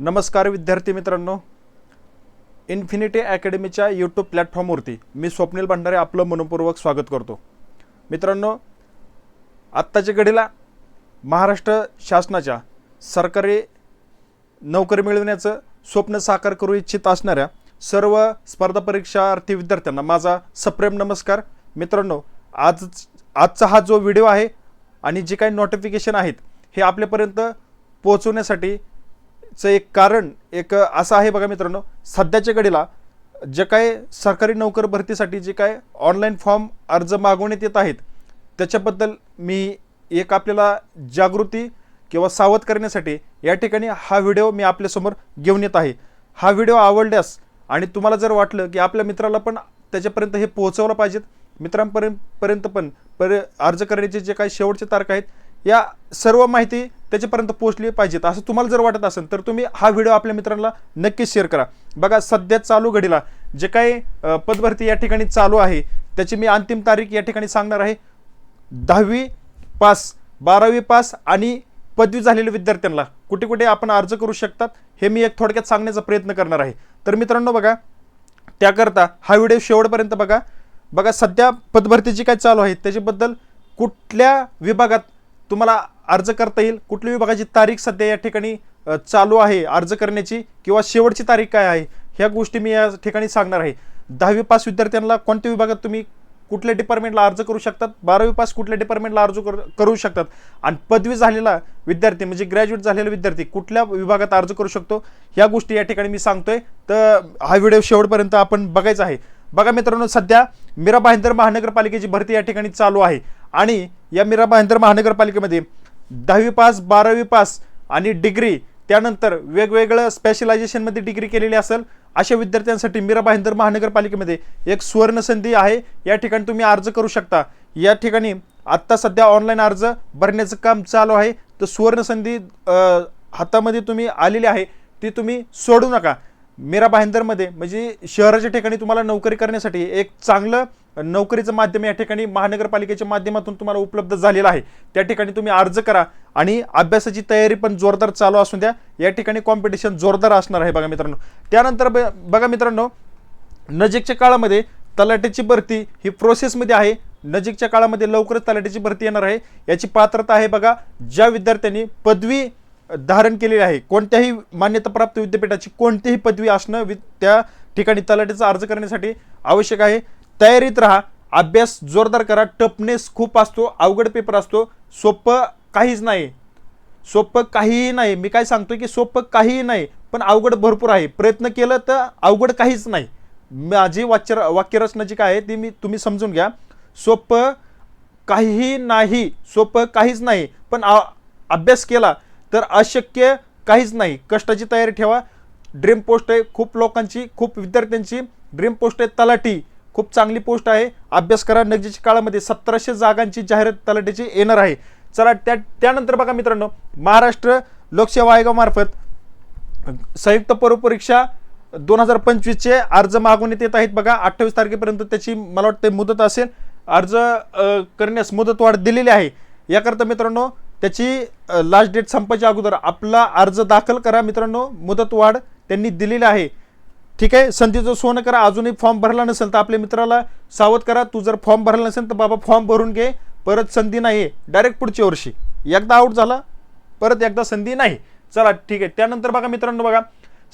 नमस्कार विद्यार्थी मित्रांनो. इन्फिनिटी अकॅडमीच्या यूट्यूब प्लॅटफॉर्मवरती मी स्वप्नील भंडारे आपलं मनपूर्वक स्वागत करतो. मित्रांनो आत्ताच्या घडीला महाराष्ट्र शासनाच्या सरकारी नोकरी मिळवण्याचं स्वप्न साकार करू इच्छित असणाऱ्या सर्व स्पर्धा परीक्षार्थी विद्यार्थ्यांना माझा सप्रेम नमस्कार. मित्रांनो आज आजचा हा जो व्हिडिओ आहे आणि जे काही नोटिफिकेशन आहेत हे आपल्यापर्यंत पोहोचवण्यासाठी चं एक कारण एक असं आहे बघा मित्रांनो सध्याच्या घडीला जे काय सरकारी नोकर भरतीसाठी जे काय ऑनलाईन फॉर्म अर्ज मागवण्यात येत आहेत त्याच्याबद्दल मी एक आपल्याला जागृती किंवा सावध करण्यासाठी या ठिकाणी हा व्हिडिओ मी आपल्यासमोर घेऊन येत आहे. हा व्हिडिओ आवडल्यास आणि तुम्हाला जर वाटलं की आपल्या मित्राला पण त्याच्यापर्यंत हे पोहोचवलं पाहिजेत मित्रांपर्यंत पर्यंत पण पर अर्ज करण्याचे जे काही शेवटचे तारखा आहेत या सर्व माहिती त्याच्यापर्यंत पोहोचली पाहिजेत. असं तुम्हाला जर वाटत असेल तर तुम्ही हा व्हिडिओ आपल्या मित्रांना नक्कीच शेअर करा. बघा सध्या चालू घडीला जे काही पदभरती या ठिकाणी चालू आहे त्याची मी अंतिम तारीख या ठिकाणी सांगणार आहे. दहावी पास बारावी पास आणि पदवी झालेल्या विद्यार्थ्यांना कुठे कुठे आपण अर्ज करू शकतात हे मी एक थोडक्यात सांगण्याचा प्रयत्न करणार आहे. तर मित्रांनो बघा त्याकरता हा व्हिडिओ शेवटपर्यंत बघा. बघा सध्या पदभरती जी काय चालू आहे त्याच्याबद्दल कुठल्या विभागात तुम्हाला अर्ज करता येईल? कुठल्या विभागाची तारीख सध्या या ठिकाणी चालू आहे अर्ज करण्याची? किंवा शेवटची तारीख काय आहे? ह्या गोष्टी मी या ठिकाणी सांगणार आहे. दहावी पास विद्यार्थ्यांना कोणत्या विभागात तुम्ही कुठल्या डिपार्टमेंटला अर्ज करू शकतात? बारावी पास कुठल्या डिपार्टमेंटला अर्ज कर- करू शकतात? आणि पदवी झालेला विद्यार्थी म्हणजे ग्रॅज्युएट झालेला विद्यार्थी कुठल्या विभागात अर्ज करू शकतो? ह्या गोष्टी या ठिकाणी मी सांगतोय. तर हा व्हिडिओ शेवटपर्यंत आपण बघायचा आहे. बघा मित्रांनो सध्या मीरा भाईंदर महानगरपालिकेची भरती या ठिकाणी चालू आहे. आणि या मीरा भाईंदर महानगरपालिकेमध्ये दहावी पास बारावी पास आणि डिग्री त्यानंतर वेगवेगळं स्पेशलायझेशनमध्ये डिग्री केलेली असेल अशा विद्यार्थ्यांसाठी मीरा भाईंदर महानगरपालिकेमध्ये एक सुवर्ण संधी आहे. या ठिकाणी तुम्ही अर्ज करू शकता. या ठिकाणी आत्ता सध्या ऑनलाईन अर्ज भरण्याचं काम चालू आहे. तर सुवर्ण संधी हातामध्ये तुम्ही आलेली आहे. ती तुम्ही सोडू नका. मीरा भाईंदरमध्ये म्हणजे शहराच्या ठिकाणी तुम्हाला नोकरी करण्यासाठी एक चांगलं नोकरीचं माध्यम या ठिकाणी महानगरपालिकेच्या माध्यमातून तुम्हाला उपलब्ध झालेलं आहे. त्या ठिकाणी तुम्ही अर्ज करा आणि अभ्यासाची तयारी पण जोरदार चालू असून द्या. या ठिकाणी कॉम्पिटिशन जोरदार असणार आहे बघा मित्रांनो. त्यानंतर ब- बघा मित्रांनो नजीकच्या काळामध्ये तलाट्याची भरती ही प्रोसेसमध्ये आहे. नजीकच्या काळामध्ये लवकरच तलाट्याची भरती येणार आहे. याची पात्रता आहे बघा ज्या विद्यार्थ्यांनी पदवी धारण केलेली आहे कोणत्याही मान्यताप्राप्त विद्यापीठाची कोणतीही पदवी असणं वि त्या ठिकाणी तलाट्याचा अर्ज करण्यासाठी आवश्यक आहे. तयारीत राहा अभ्यास जोरदार करा टफनेस खूप असतो अवघड पेपर असतो सोपं काहीच नाही. सोपं काहीही नाही. मी काय सांगतो की सोपं काहीही नाही पण अवघड भरपूर आहे. प्रयत्न केलं तर अवघड काहीच नाही. माझी वाच्य वाक्यरचना जी काय आहे ती मी तुम्ही समजून घ्या. सोपं काहीही नाही सोपं काहीच नाही पण आ- अभ्यास केला तर अशक्य काहीच नाही. कष्टाची तयारी ठेवा. ड्रीम पोस्ट आहे खूप लोकांची खूप विद्यार्थ्यांची. ड्रीम पोस्ट आहे तलाठी. खूप चांगली पोस्ट आहे. अभ्यास करा. नजीकच्या काळामध्ये सतराशे जागांची जाहिरात तलाठीची येणार आहे. चला त्या त्यानंतर बघा मित्रांनो महाराष्ट्र लोकसेवा आयोगामार्फत संयुक्त पूर्व परीक्षा दोन हजार पंचवीसचे अर्ज मागवण्यात येत आहेत बघा. अठ्ठावीस तारखेपर्यंत त्याची मला वाटते मुदत असेल. अर्ज करण्यास मुदतवाढ दिलेली आहे. याकरता मित्रांनो त्याची लास्ट डेट संपायच्या अगोदर आपला अर्ज दाखल करा मित्रांनो. मुदतवाढ त्यांनी दिलेली आहे. ठीक आहे संधीचं सोनं करा अजूनही फॉर्म भरला नसेल तर आपल्या मित्राला सावध करा. तू जर फॉर्म भरला नसेल तर बाबा फॉर्म भरून घे. परत संधी नाही डायरेक्ट पुढच्या वर्षी. एकदा आऊट झाला परत एकदा संधी नाही. चला ठीक आहे. त्यानंतर बघा मित्रांनो बघा.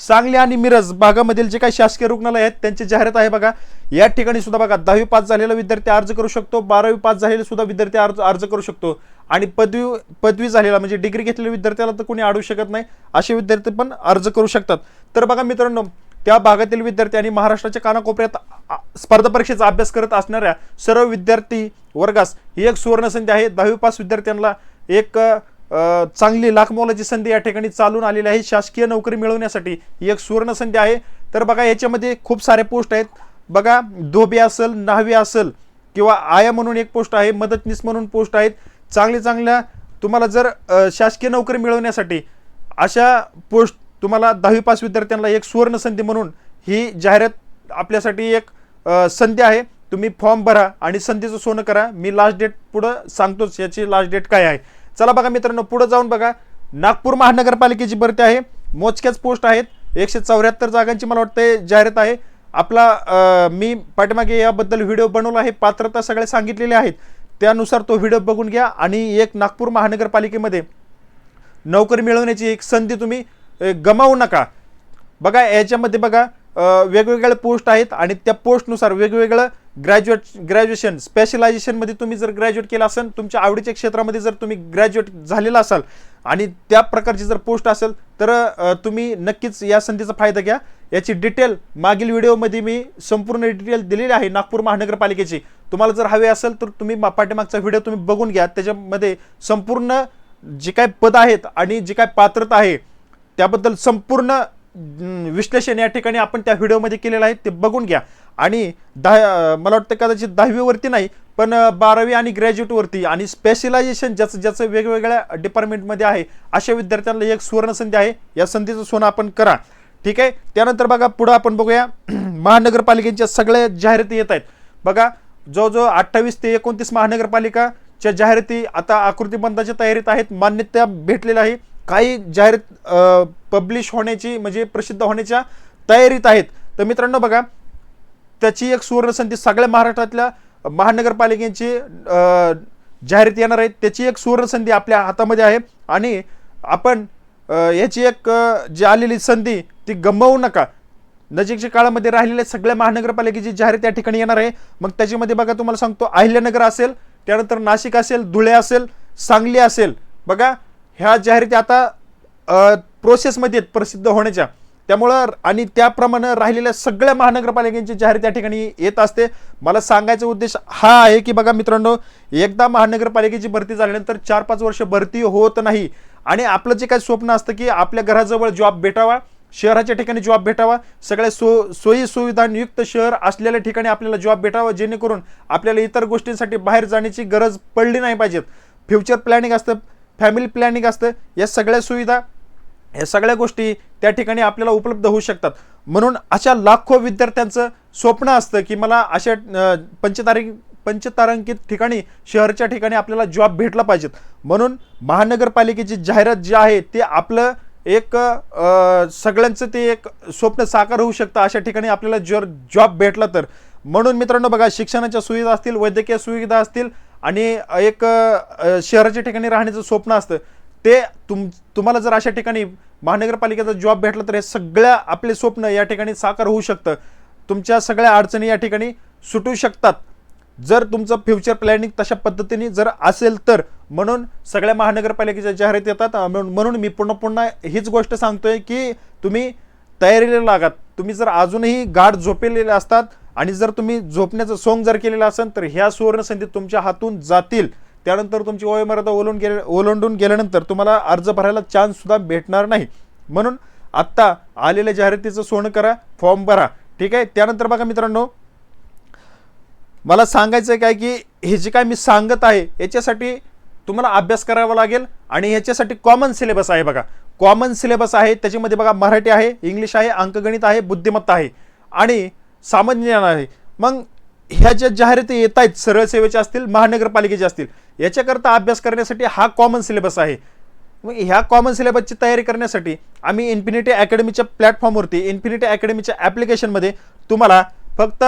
सांगली आणि मिरज भागामधील जे काही शासकीय रुग्णालय आहेत त्यांची जाहिरात आहे बघा. या ठिकाणी सुद्धा बघा दहावी पास झालेला विद्यार्थी अर्ज करू शकतो बारावी पास झालेला सुद्धा विद्यार्थी अर्ज अर्ज करू शकतो. आणि पदवी पदवी झालेला म्हणजे डिग्री घेतलेल्या विद्यार्थ्याला तर कोणी अडू शकत नाही असे विद्यार्थी पण अर्ज करू शकतात. तर बघा मित्रांनो त्या भागातील विद्यार्थी आणि महाराष्ट्राच्या कानाकोपऱ्यात स्पर्धा परीक्षेचा अभ्यास करत असणाऱ्या सर्व विद्यार्थी वर्गास ही एक सुवर्णसंधी आहे. दहावी पास विद्यार्थ्यांना एक चांगली लाखमोलाची संधी या ठिकाणी चालून आलेली आहे. शासकीय नोकरी मिळवण्यासाठी ही एक सुवर्णसंधी आहे. तर बघा याच्यामध्ये खूप सारे पोस्ट आहेत. बघा धोबी असेल न्हावी असेल किंवा आया म्हणून एक पोस्ट आहे मदतनीस म्हणून पोस्ट आहेत. चांगल्या चांगल्या तुम्हाला जर शासकीय नोकरी मिळवण्यासाठी अशा पोस्ट तुम्हाला दहावी पास विद्यार्थ्यांना एक सुवर्ण संधी म्हणून ही जाहिरात आपल्यासाठी एक संधी आहे. तुम्ही फॉर्म भरा आणि संधीचं सोनं करा. मी लास्ट डेट पुढं सांगतोच याची लास्ट डेट काय आहे. चला बघा मित्रांनो पुढं जाऊन बघा. नागपूर महानगरपालिकेची भरती आहे. मोजक्याच पोस्ट आहेत. एकशे चौऱ्याहत्तर जागांची मला वाटते जाहिरात आहे. आपला मी पाठीमागे याबद्दल व्हिडिओ बनवला आहे. पात्रता सगळे सांगितलेले आहेत. त्यानुसार तो व्हिडिओ बघून घ्या. आणि एक नागपूर महानगरपालिकेमध्ये नोकरी मिळवण्याची एक संधी तुम्ही गमावू नका. बघा याच्यामध्ये बघा वेगवेगळ्या पोस्ट आहेत आणि त्या पोस्टनुसार वेगवेगळं ग्रॅज्युएट ग्रॅज्युएशन स्पेशलायझेशनमध्ये तुम्ही जर ग्रॅज्युएट केलं असेल तुमच्या आवडीच्या क्षेत्रामध्ये जर तुम्ही ग्रॅज्युएट झालेला असाल आणि त्या प्रकारची जर पोस्ट असेल तर तुम्ही नक्कीच या संधीचा फायदा घ्या. याची डिटेल मागील व्हिडिओमध्ये मी संपूर्ण डिटेल दिलेली आहे नागपूर महानगरपालिकेची. तुम्हाला जर हवे असेल तर तुम्ही पाठीमागचा व्हिडिओ तुम्ही बघून घ्या. त्याच्यामध्ये संपूर्ण जे काय पद आहेत आणि जी काय पात्रता आहे त्याबद्दल संपूर्ण विश्लेषण या ठिकाणी आपण त्या व्हिडिओमध्ये केलेलं आहे ते बघून घ्या. आणि दहा मला वाटतं कदाचित दहावीवरती नाही पण बारावी आणि ग्रॅज्युएटवरती आणि स्पेशलायझेशन ज्याचं ज्याचं वेगवेगळ्या डिपार्टमेंटमध्ये आहे अशा विद्यार्थ्यांना एक सुवर्ण संधी आहे. या संधीचं सोनं आपण करा. ठीक आहे? त्यानंतर बघा पुढं आपण बघूया. महानगरपालिकेच्या सगळ्या जाहिराती येत आहेत. बघा जवळजवळ अठ्ठावीस ते एकोणतीस महानगरपालिकाच्या जाहिराती आता आकृतीबंधाच्या तयारीत आहेत मान्यता भेटलेल्या आहे. काही जाहिरात पब्लिश होण्याची म्हणजे प्रसिद्ध होण्याच्या तयारीत आहेत. तर मित्रांनो बघा त्याची एक सुवर्ण संधी सगळ्या महाराष्ट्रातल्या महानगरपालिकेची अ, जाहिरात येणार आहे. त्याची एक सुवर्ण संधी आपल्या हातामध्ये आहे. आणि आपण याची एक जी आलेली संधी ती गमावू नका. नजीकच्या काळामध्ये राहिलेल्या सगळ्या महानगरपालिकेची जाहिरात या ठिकाणी येणार आहे. मग त्याच्यामध्ये बघा तुम्हाला सांगतो अहिल्यानगर असेल त्यानंतर नाशिक असेल धुळे असेल सांगली असेल. बघा ह्या जाहिराती आता प्रोसेसमध्ये आहेत प्रसिद्ध होण्याच्या त्यामुळं आणि त्याप्रमाणे राहिलेल्या सगळ्या महानगरपालिकांची जाहीर त्या ठिकाणी येत असते मला सांगायचा उद्देश हा आहे की बघा मित्रांनो एकदा महानगरपालिकेची भरती झाल्यानंतर चार पाच वर्ष भरती होत नाही. आणि आपलं जे काही स्वप्न असतं की आपल्या घराजवळ जॉब भेटावा शहराच्या ठिकाणी जॉब भेटावा सगळ्या सो सोयी सुविधांयुक्त शहर असलेल्या ठिकाणी आपल्याला जॉब भेटावा जेणेकरून आपल्याला इतर गोष्टींसाठी बाहेर जाण्याची गरज पडली नाही पाहिजेत. फ्युचर प्लॅनिंग असतं फॅमिली प्लॅनिंग असतं या सगळ्या सुविधा या सगळ्या गोष्टी त्या ठिकाणी आपल्याला उपलब्ध होऊ शकतात. म्हणून अशा लाखो विद्यार्थ्यांचं स्वप्न असतं की मला अशा अं, पंचतारिक पंचतारांकित ठिकाणी शहरच्या ठिकाणी आपल्याला जॉब भेटला पाहिजेत म्हणून महानगरपालिकेची जाहिरात जी आहे ते आपलं एक सगळ्यांचं ते एक स्वप्न साकार होऊ शकतं अशा ठिकाणी आपल्याला जर जॉब भेटला तर. म्हणून मित्रांनो बघा शिक्षणाच्या सुविधा असतील वैद्यकीय सुविधा असतील आणि एक शहराच्या ठिकाणी राहण्याचं स्वप्न असतं. ते तुम तुम्हाला जर अशा ठिकाणी महानगरपालिकेचा जॉब भेटला तर हे सगळ्या आपले स्वप्न या ठिकाणी साकार होऊ शकतं. तुमच्या सगळ्या अडचणी या ठिकाणी सुटू शकतात. जर तुमचं फ्युचर प्लॅनिंग तशा पद्धतीने जर असेल तर म्हणून सगळ्या महानगरपालिकेच्या जाहिरात येतात. म्हणून म्हणून मी पुन्हा पुन्हा हीच गोष्ट सांगतोय की तुम्ही तयारीला लागात. तुम्ही जर अजूनही गाढ झोपेलेले असतात आणि जर तुम्ही झोपण्याचं सोंग जर केलेलं असेल तर ह्या सुवर्णसंधी तुमच्या हातून जातील. त्यानंतर तुमची वयोमर्यादा ओलून गेले ओलांडून गेल्यानंतर तुम्हाला अर्ज भरायला चान्ससुद्धा भेटणार नाही. म्हणून आत्ता आलेल्या जाहिरातीचं सोनं करा फॉर्म भरा. ठीक आहे? त्यानंतर बघा मित्रांनो मला सांगायचं आहे काय की हे जे काय मी सांगत आहे याच्यासाठी तुम्हाला अभ्यास करावा लागेल आणि ह्याच्यासाठी कॉमन सिलेबस आहे बघा. कॉमन सिलेबस आहे त्याच्यामध्ये बघा मराठी आहे इंग्लिश आहे अंकगणित आहे बुद्धिमत्ता आहे. आणि सामान्य ज्ञान आहे मग ह्या ज्या जाहिराती येत आहेत सरळ सेवेच्या असतील महानगरपालिकेच्या असतील याच्याकरता अभ्यास करण्यासाठी हा कॉमन सिलेबस आहे. मग ह्या कॉमन सिलेबसची तयारी करण्यासाठी आम्ही इन्फिनिटी अकॅडमीच्या प्लॅटफॉर्मवरती इन्फिनिटी अकॅडमीच्या ॲप्लिकेशनमध्ये तुम्हाला फक्त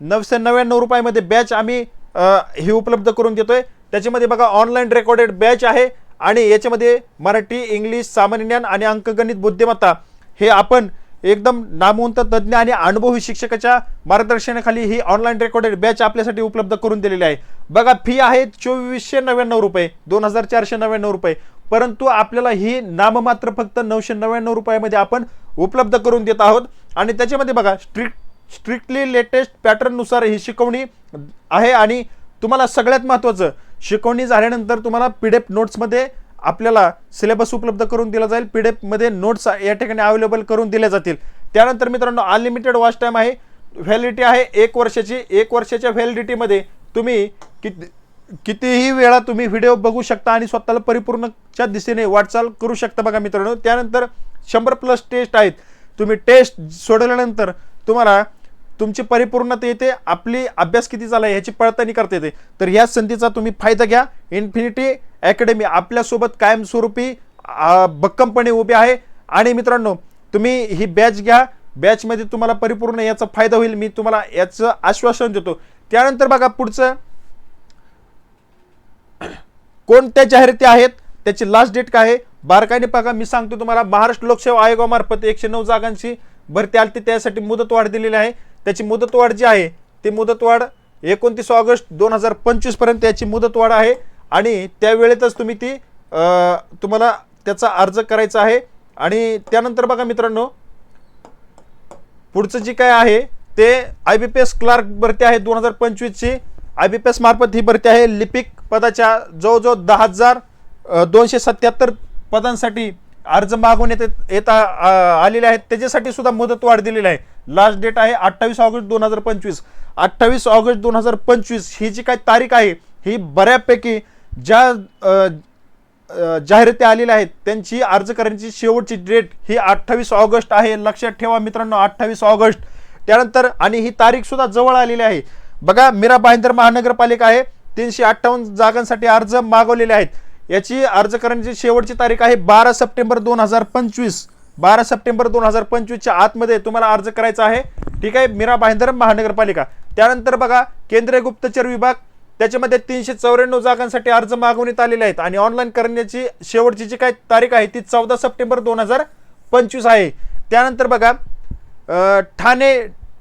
नऊशे नव्याण्णव रुपयामध्ये बॅच आम्ही हे उपलब्ध करून देतोय. त्याच्यामध्ये बघा ऑनलाईन रेकॉर्डेड बॅच आहे आणि याच्यामध्ये मराठी इंग्लिश सामान्य ज्ञान आणि अंकगणित बुद्धिमत्ता हे आपण एकदम नामवंत तज्ज्ञ आणि अनुभवी शिक्षकाच्या मार्गदर्शनाखाली ही ऑनलाईन रेकॉर्डेड बॅच आपल्यासाठी उपलब्ध करून दिलेली आहे. बघा फी आहे चोवीसशे नव्याण्णव रुपये दोन हजार चारशे नव्याण्णव रुपये. परंतु आपल्याला ही नाममात्र फक्त नऊशे नव्याण्णव रुपयामध्ये आपण उपलब्ध करून देत आहोत. आणि त्याच्यामध्ये बघा स्ट्रिक्ट स्ट्रिक्टली लेटेस्ट पॅटर्ननुसार ही शिकवणी आहे. आणि तुम्हाला सगळ्यात महत्त्वाचं शिकवणी झाल्यानंतर तुम्हाला पी डी एफ नोट्समध्ये आपल्याला सिलेबस उपलब्ध करून दिला जाईल. पी डी एफमध्ये नोट्स या ठिकाणी अवेलेबल करून दिले जातील. त्यानंतर मित्रांनो अनलिमिटेड वॉच टाईम आहे. व्हॅलिडिटी आहे. एक वर्षाची एक वर्षाच्या व्हॅलिडिटीमध्ये तुम्ही किती कितीही वेळा तुम्ही व्हिडिओ बघू शकता आणि स्वतःला परिपूर्णच्या दिशेने वाटचाल करू शकता बघा मित्रांनो. त्यानंतर शंभर प्लस टेस्ट आहेत. तुम्ही टेस्ट सोडवल्यानंतर तुम्हाला तुमची परिपूर्णता येते आपली अभ्यास किती झाला ह्याची पडताळणी करता येते. तर या संधीचा तुम्ही फायदा घ्या. इन्फिनिटी अकॅडमी आपल्यासोबत कायमस्वरूपी भक्कमपणे उभी आहे. आणि मित्रांनो तुम्ही ही बॅच घ्या. बॅचमध्ये तुम्हाला परिपूर्ण याचा फायदा होईल. मी तुम्हाला याचं आश्वासन देतो. त्यानंतर बघा पुढचं. कोणत्या जाहिराती आहेत? त्याची लास्ट डेट काय आहे? बारकाईने बघा. मी सांगतो तुम्हाला महाराष्ट्र लोकसेवा आयोगामार्फत एकशे नऊ जागांची भरती आली त्यासाठी मुदत वाढ दिलेली आहे. त्याची मुदतवाढ जी आहे ती मुदतवाढ एकोणतीस ऑगस्ट दोन हजार पंचवीसपर्यंत याची मुदतवाढ आहे आणि त्यावेळेतच तुम्ही ती तुम्हाला त्याचा अर्ज करायचा आहे. आणि त्यानंतर बघा मित्रांनो पुढचं जे काय आहे ते I B P S clerk भरती आहे दोन हजार पंचवीसची. आय बी पी एस मार्फत ही भरती आहे. लिपिक पदाच्या जवळजवळ दहा हजार दोनशे सत्याहत्तर पदांसाठी अर्ज मागवण्यात येत- येता आ- आलेले आहेत. त्याच्यासाठी सुद्धा मुदत वाढ दिलेली आहे. लास्ट डेट आहे अठ्ठावीस ऑगस्ट दोन हजार पंचवीस. अठ्ठावीस ऑगस्ट दोन हजार पंचवीस ही जी काय तारीख आहे ही बऱ्यापैकी ज्या जाहिराती आलेल्या आहेत त्यांची अर्ज करण्याची शेवटची डेट ही अठ्ठावीस ऑगस्ट आहे. लक्षात ठेवा मित्रांनो अठ्ठावीस ऑगस्ट. त्यानंतर आणि ही तारीख सुद्धा जवळ आलेली आहे. बघा मीरा भाईंदर महानगरपालिका आहे तीनशे अठ्ठावन्न जागांसाठी अर्ज मागवलेले आहेत. याची अर्ज करण्याची शेवटची तारीख आहे बारा सप्टेंबर दोन हजार पंचवीस. बारा सप्टेंबर दोन हजार पंचवीसच्या आतमध्ये तुम्हाला अर्ज करायचा आहे. ठीक आहे? मीरा भाईंदर महानगरपालिका. त्यानंतर बघा केंद्रीय गुप्तचर विभाग त्याच्यामध्ये तीनशे चौऱ्याण्णव जागांसाठी अर्ज मागवण्यात आलेले आहेत. आणि ऑनलाईन करण्याची शेवटची जी काय तारीख आहे ती चौदा सप्टेंबर दोन हजार पंचवीस आहे. त्यानंतर बघा Thane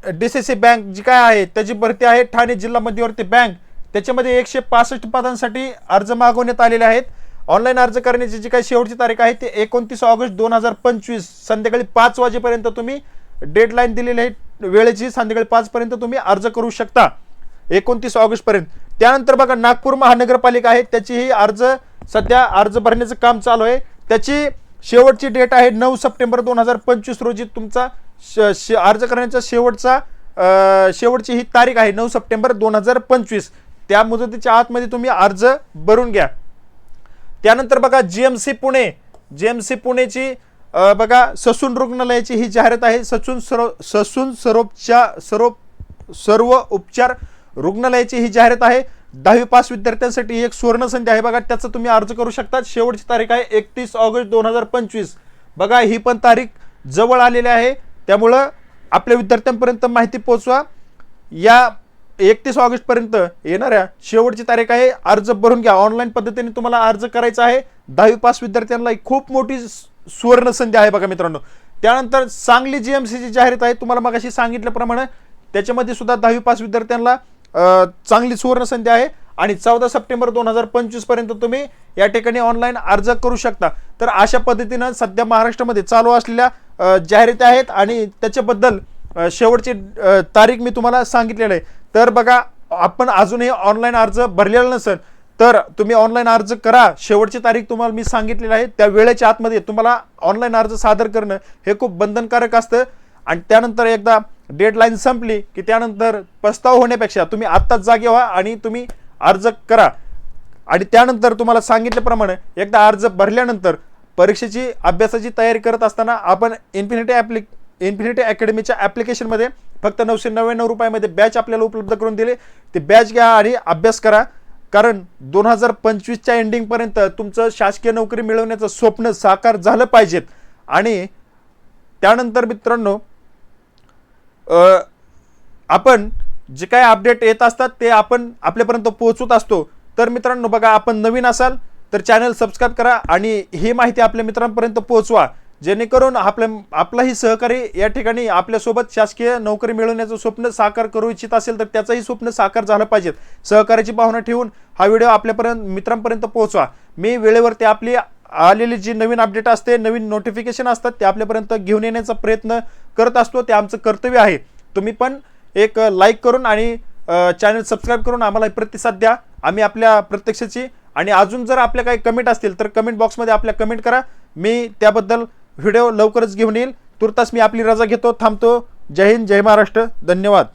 D C C bank जी काय आहे त्याची भरती आहे. ठाणे जिल्हा मध्यवर्ती बँक त्याच्यामध्ये एकशे पासष्ट पदांसाठी अर्ज मागवण्यात आलेले आहेत. ऑनलाईन अर्ज करण्याची जी काही शेवटची तारीख आहे ती एकोणतीस ऑगस्ट दोन हजार पंचवीस संध्याकाळी पाच वाजेपर्यंत तुम्ही डेडलाईन दिलेली आहे वेळेची संध्याकाळी पाचपर्यंत तुम्ही अर्ज करू शकता एकोणतीस ऑगस्टपर्यंत त्यानंतर बघा नागपूर महानगरपालिका आहे त्याचीही अर्ज सध्या अर्ज भरण्याचं काम चालू आहे. त्याची शेवटची डेट आहे नऊ सप्टेंबर दोन हजार पंचवीस रोजी. तुमचा श- अर्ज करण्याचा शेवटचा शेवटची ही तारीख आहे नऊ सप्टेंबर दोन हजार पंचवीस. त्या मुदतीच्या आतमध्ये तुम्ही अर्ज भरून घ्या. त्यानंतर बघा जीएमसी पुणे. जीएमसी पुणेची बघा ससून रुग्णालयाची ही जाहिरात आहे. ससून सरो ससून सरोपच्या सरोप सर्व उपचार रुग्णालयाची ही जाहिरात आहे. दहावी पास विद्यार्थ्यांसाठी एक सुवर्ण संधी आहे. बघा त्याचा तुम्ही अर्ज करू शकता. शेवटची तारीख आहे एकतीस ऑगस्ट दोन हजार पंचवीस. बघा ही पण तारीख जवळ आलेली आहे. त्यामुळं आपल्या विद्यार्थ्यांपर्यंत माहिती पोहोचवा. या एकतीस ऑगस्टपर्यंत येणाऱ्या शेवटची तारीख आहे. अर्ज भरून घ्या. ऑनलाईन पद्धतीने तुम्हाला अर्ज करायचा आहे. दहावी पास विद्यार्थ्यांना ही खूप मोठी सुवर्ण संधी आहे बघा मित्रांनो. त्यानंतर सांगली जी एम सीची जाहिरात आहे तुम्हाला मगाशी सांगितल्याप्रमाणे त्याच्यामध्ये सुद्धा दहावी पास विद्यार्थ्यांना चांगली सुवर्ण संधी आहे. आणि चौदा सप्टेंबर दोन हजार पंचवीसपर्यंत तुम्ही या ठिकाणी ऑनलाईन अर्ज करू शकता. तर अशा पद्धतीनं सध्या महाराष्ट्रामध्ये चालू असलेल्या जाहिराती आहेत आणि त्याच्याबद्दल शेवटची तारीख मी तुम्हाला सांगितलेलं आहे. तर बघा आपण अजूनही ऑनलाईन अर्ज भरलेला नसेल तर तुम्ही ऑनलाईन अर्ज करा. शेवटची तारीख तुम्हाला मी सांगितलेली आहे. त्या वेळेच्या आतमध्ये तुम्हाला ऑनलाईन अर्ज सादर करणं हे खूप बंधनकारक असतं. आणि त्यानंतर एकदा डेडलाईन संपली की त्यानंतर पस्ताव होण्यापेक्षा तुम्ही आत्ताच जागे व्हा आणि तुम्ही अर्ज करा. आणि त्यानंतर तुम्हाला सांगितल्याप्रमाणे एकदा अर्ज भरल्यानंतर परीक्षेची अभ्यासाची तयारी करत असताना आपण इन्फिनिटी ॲप्लिक इन्फिनिटी अकॅडमीच्या ॲप्लिकेशनमध्ये फक्त नऊशे नव्याण्णव रुपयामध्ये बॅच आपल्याला उपलब्ध करून दिले. ते बॅच घ्या आणि अभ्यास करा. कारण दोन हजार पंचवीसच्या एंडिंगपर्यंत तुमचं शासकीय नोकरी मिळवण्याचं स्वप्न साकार झालं पाहिजेत. आणि त्यानंतर मित्रांनो आपण जे काय अपडेट येत असतात ते आपण आपल्यापर्यंत पोहोचवत असतो. तर मित्रांनो बघा आपण नवीन असाल तर चॅनल सबस्क्राईब करा आणि ही माहिती आपल्या मित्रांपर्यंत पोहोचवा. जेणेकरून आपल्या आपलाही सहकारी या ठिकाणी आपल्यासोबत शासकीय नोकरी मिळवण्याचं स्वप्न साकार करू इच्छित असेल तर त्याचंही स्वप्न साकार झालं पाहिजे सहकार्याची भावना ठेवून हा व्हिडिओ आपल्यापर्यंत मित्रांपर्यंत पोहोचवा. मी वेळेवरती आपली आलेली जी नवीन अपडेट असते नवीन नोटिफिकेशन असतात ते आपल्यापर्यंत घेऊन येण्याचा प्रयत्न करत असतो. ते आमचं कर्तव्य आहे. तुम्ही पण एक लाईक करून आणि चॅनल सबस्क्राईब करून आम्हाला प्रतिसाद द्या. आम्ही आपल्या प्रत्यक्षाची आणि अजून जर आपल्या काही कमेंट असतील तर कमेंट बॉक्समध्ये आपल्या कमेंट करा. मी त्याबद्दल व्हिडिओ लवकरच घेऊन येईल. तुर्तास मी आपली रजा घेतो. थांबतो. जय हिंद जय महाराष्ट्र. धन्यवाद.